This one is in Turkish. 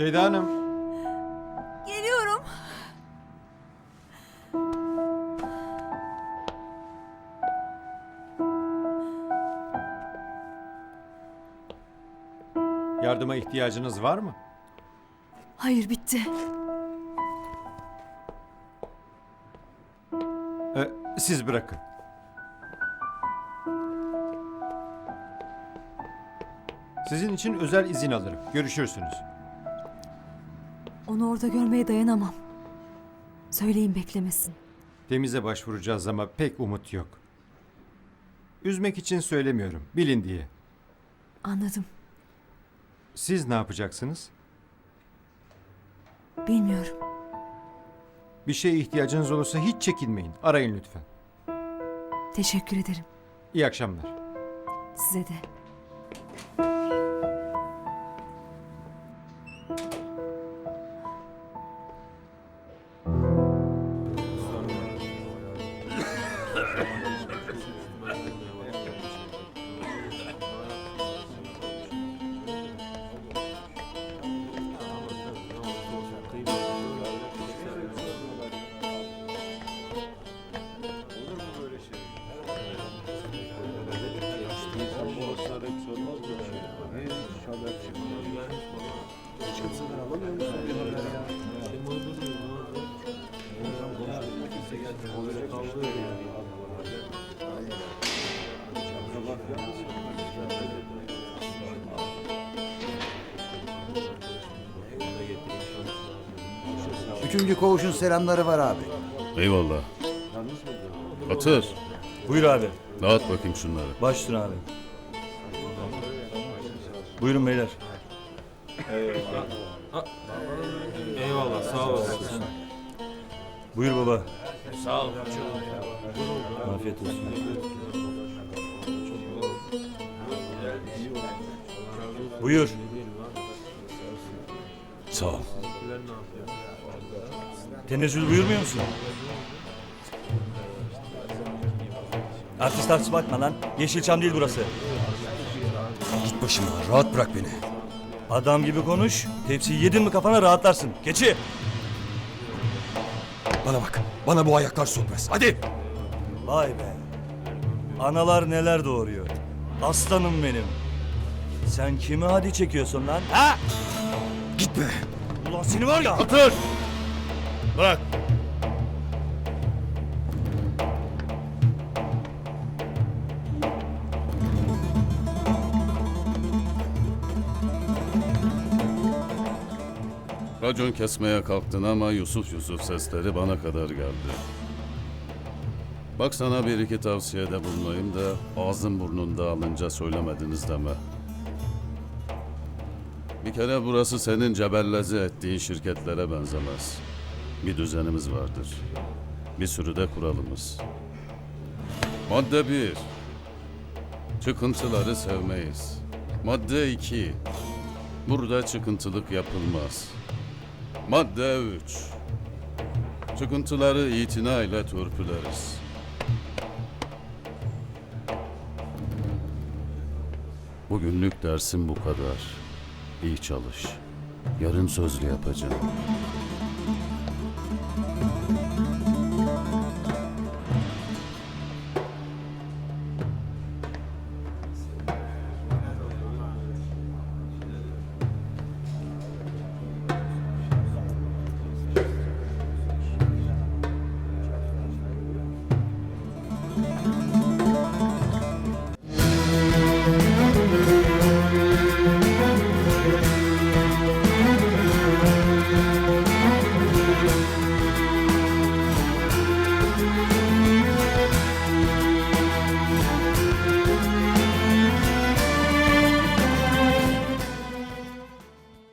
Ceyda Hanım. Geliyorum. Yardıma ihtiyacınız var mı? Hayır bitti. Ee, siz bırakın. Sizin için özel izin alırım. Görüşürsünüz. Onu orada görmeye dayanamam. Söyleyin beklemesin. Temize başvuracağız ama pek umut yok. Üzmek için söylemiyorum. Bilin diye. Anladım. Siz ne yapacaksınız? Bilmiyorum. Bir şeye ihtiyacınız olursa hiç çekinmeyin. Arayın lütfen. Teşekkür ederim. İyi akşamlar. Size de. Üçüncü koğuşun selamları var abi. Eyvallah. Atır. Buyur abi. Dağıt bakayım şunları. Baş üstüne abi. Buyurun beyler. Eyvallah sağ olasın. Buyur baba. Sağ ol. Afiyet olsun. Buyur. Sağ ol. Tenezzül buyurmuyor musun? Artist artist bakma lan. Yeşilçam değil burası. Git başımdan rahat bırak beni. Adam gibi konuş. Tepsiyi yedin mi kafana rahatlarsın. Keçi. Bana bak. Bana bu ayaklar sokmaz. Hadi. Vay be. Analar neler doğuruyor. Aslanım benim. Sen kimi hadi çekiyorsun lan? Ha? Gitme. Ulan seni var ya. Atır. Bırak. Racon kesmeye kalktın ama Yusuf Yusuf sesleri bana kadar geldi. Bak sana bir iki tavsiyede bulunayım da ağzın burnunda alınca söylemediniz deme. Bir kere burası senin cebellezi ettiğin şirketlere benzemez. Bir düzenimiz vardır. Bir sürü de kuralımız. Madde bir. Çıkıntıları sevmeyiz. Madde iki. Burada çıkıntılık yapılmaz. Madde üç. Çıkıntıları itina ile törpüleriz. Bugünlük dersim bu kadar. İyi çalış. Yarın sözlü yapacağım.